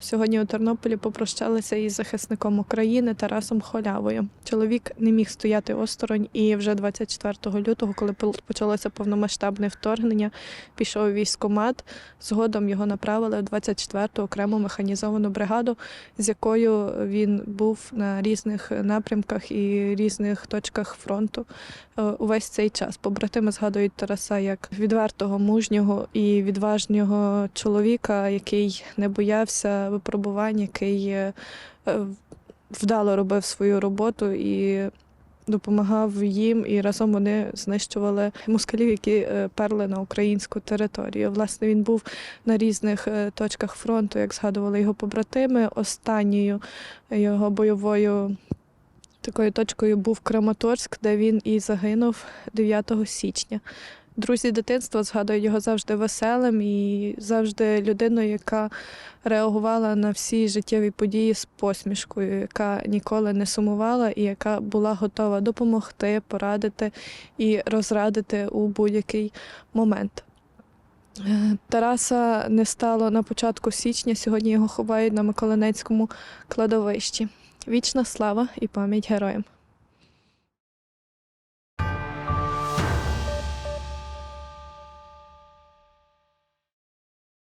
Сьогодні у Тернополі попрощалися із захисником України Тарасом Холявою. Чоловік не міг стояти осторонь, і вже 24 лютого, коли почалося повномасштабне вторгнення, пішов у військкомат. Згодом його направили в 24-ту окрему механізовану бригаду, з якою він був на різних напрямках і різних точках фронту е, увесь цей час. Побратими згадують Тараса як відвертого, мужнього і відважного чоловіка, який не боявся випробувань, який е, е, вдало робив свою роботу і допомагав їм, і разом вони знищували москалів, які е, перли на українську територію. Власне, він був на різних точках фронту, як згадували його побратими. Останньою його бойовою. Такою точкою був Краматорськ, де він і загинув 9 січня. Друзі дитинства згадують його завжди веселим і завжди людиною, яка реагувала на всі життєві події з посмішкою, яка ніколи не сумувала і яка була готова допомогти, порадити і розрадити у будь-який момент. Е, Тараса не стало на початку січня. Сьогодні його ховають на Миколинецькому кладовищі. Вічна слава і пам'ять героям.